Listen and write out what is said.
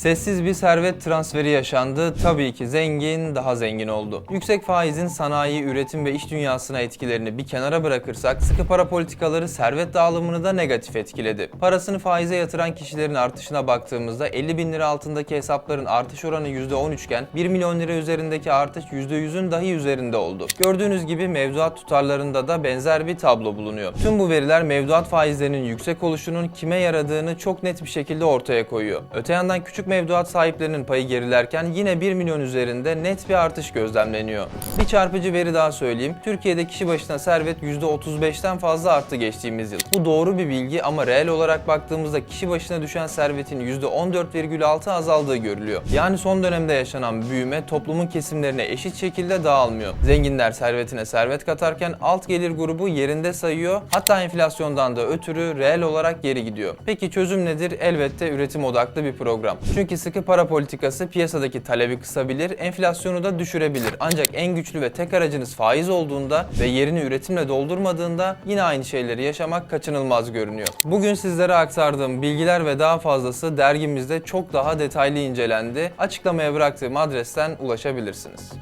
Sessiz bir servet transferi yaşandı. Tabii ki zengin daha zengin oldu. Yüksek faizin sanayi, üretim ve iş dünyasına etkilerini bir kenara bırakırsak sıkı para politikaları servet dağılımını da negatif etkiledi. Parasını faize yatıran kişilerin artışına baktığımızda 50 bin lira altındaki hesapların artış oranı %13 iken 1 milyon lira üzerindeki artış %100'ün dahi üzerinde oldu. Gördüğünüz gibi mevduat tutarlarında da benzer bir tablo bulunuyor. Tüm bu veriler mevduat faizlerinin yüksek oluşunun kime yaradığını çok net bir şekilde ortaya koyuyor. Öte yandan küçük mevduat sahiplerinin payı gerilerken yine 1 milyon üzerinde net bir artış gözlemleniyor. Bir çarpıcı veri daha söyleyeyim. Türkiye'de kişi başına servet %35'ten fazla arttı geçtiğimiz yıl. Bu doğru bir bilgi ama reel olarak baktığımızda kişi başına düşen servetin %14,6 azaldığı görülüyor. Yani son dönemde yaşanan büyüme toplumun kesimlerine eşit şekilde dağılmıyor. Zenginler servetine servet katarken alt gelir grubu yerinde sayıyor. Hatta enflasyondan da ötürü reel olarak geri gidiyor. Peki çözüm nedir? Elbette üretim odaklı bir program. Çünkü sıkı para politikası piyasadaki talebi kısabilir, enflasyonu da düşürebilir. Ancak en güçlü ve tek aracınız faiz olduğunda ve yerini üretimle doldurmadığında yine aynı şeyleri yaşamak kaçınılmaz görünüyor. Bugün sizlere aktardığım bilgiler ve daha fazlası dergimizde çok daha detaylı incelendi. Açıklamaya bıraktığım adresten ulaşabilirsiniz.